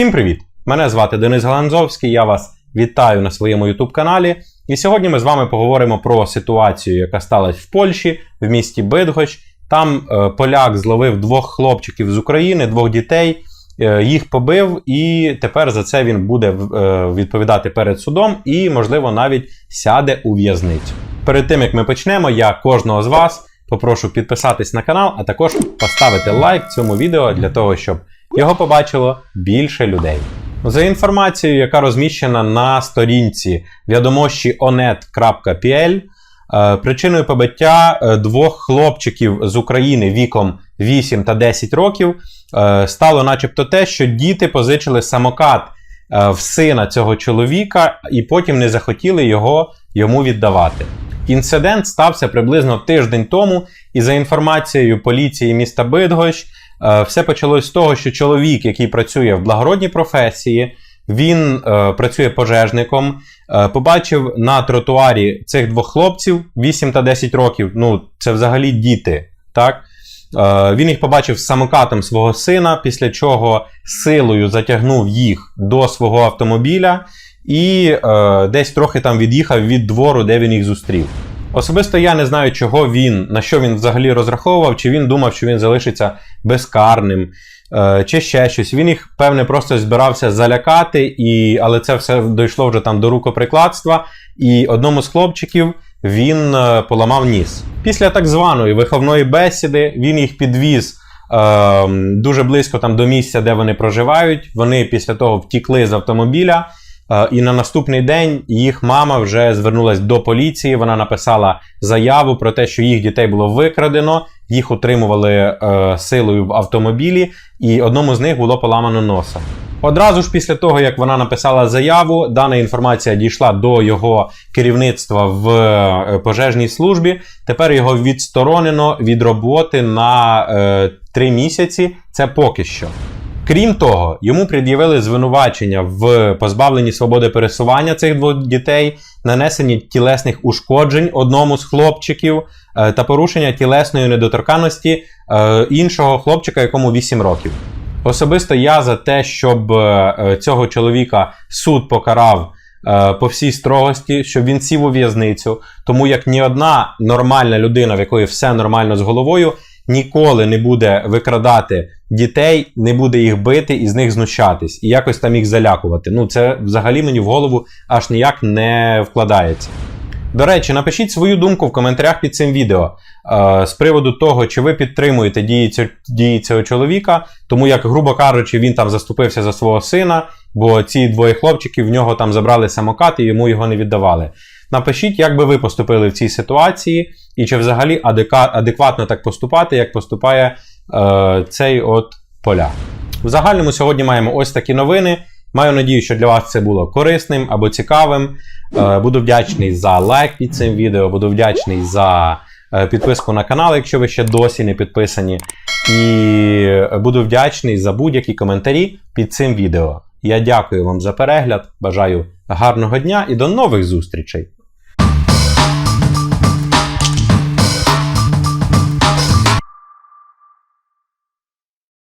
Всім привіт! Мене звати Денис Галанзовський, я вас вітаю на своєму YouTube каналі. І сьогодні ми з вами поговоримо про ситуацію, яка сталася в Польщі, в місті Бидгощ. Там е, поляк зловив двох хлопчиків з України, двох дітей, е, їх побив, і тепер за це він буде е, відповідати перед судом і, можливо, навіть сяде у в'язницю. Перед тим як ми почнемо, я кожного з вас попрошу підписатись на канал, а також поставити лайк цьому відео для того, щоб його побачило більше людей. За інформацією, яка розміщена на сторінці відомощі onet.pl, е, причиною побиття е, двох хлопчиків з України віком 8 та 10 років е, стало начебто те, що діти позичили самокат е, в сина цього чоловіка і потім не захотіли його йому віддавати. Інцидент стався приблизно тиждень тому, і за інформацією поліції міста Бидгощ, е, все почалось з того, що чоловік, який працює в благородній професії, він е, працює пожежником, е, побачив на тротуарі цих двох хлопців 8 та 10 років. Ну, це взагалі діти. так? Е, він їх побачив з самокатом свого сина, після чого силою затягнув їх до свого автомобіля і е, десь трохи там від'їхав від двору, де він їх зустрів. Особисто я не знаю, чого він, на що він взагалі розраховував, чи він думав, що він залишиться безкарним, е, чи ще щось. Він їх, певне, просто збирався залякати, і, але це все дійшло вже там до рукоприкладства. І одному з хлопчиків він е, поламав ніс. Після так званої виховної бесіди він їх підвіз е, дуже близько там до місця, де вони проживають. Вони після того втікли з автомобіля. Е, І на наступний день їх мама вже звернулася до поліції. Вона написала заяву про те, що їх дітей було викрадено, їх утримували е, силою в автомобілі, і одному з них було поламано носа. Одразу ж після того, як вона написала заяву, дана інформація дійшла до його керівництва в е, пожежній службі. Тепер його відсторонено від роботи на е, три місяці. Це поки що. Крім того, йому пред'явили звинувачення в позбавленні свободи пересування цих двох дітей, нанесенні тілесних ушкоджень одному з хлопчиків е, та порушення тілесної недоторканності е, іншого хлопчика, якому 8 років. Особисто я за те, щоб е, цього чоловіка суд покарав по всій строгості, щоб він сів у в'язницю, тому як ні одна нормальна людина, в якої все нормально з головою, ніколи не буде викрадати дітей, не буде їх бити і з них знущатись, і якось там їх залякувати. Ну, це взагалі мені в голову аж ніяк не вкладається. До речі, напишіть свою думку в коментарях під цим відео е, з приводу того, чи ви підтримуєте дії, дії цього чоловіка, тому як, грубо кажучи, він там заступився за свого сина, бо ці двоє хлопчиків в нього там забрали самокат і йому його не віддавали. Напишіть, як би ви поступили в цій ситуації, і чи взагалі адекватно так поступати, як поступає е, цей от поляк. В загальному сьогодні маємо ось такі новини. Маю надію, що для вас це було корисним або цікавим. Е, Буду вдячний за лайк під цим відео, буду вдячний за е, підписку на канал, якщо ви ще досі не підписані. І буду вдячний за будь-які коментарі під цим відео. Я дякую вам за перегляд, бажаю гарного дня і до нових зустрічей!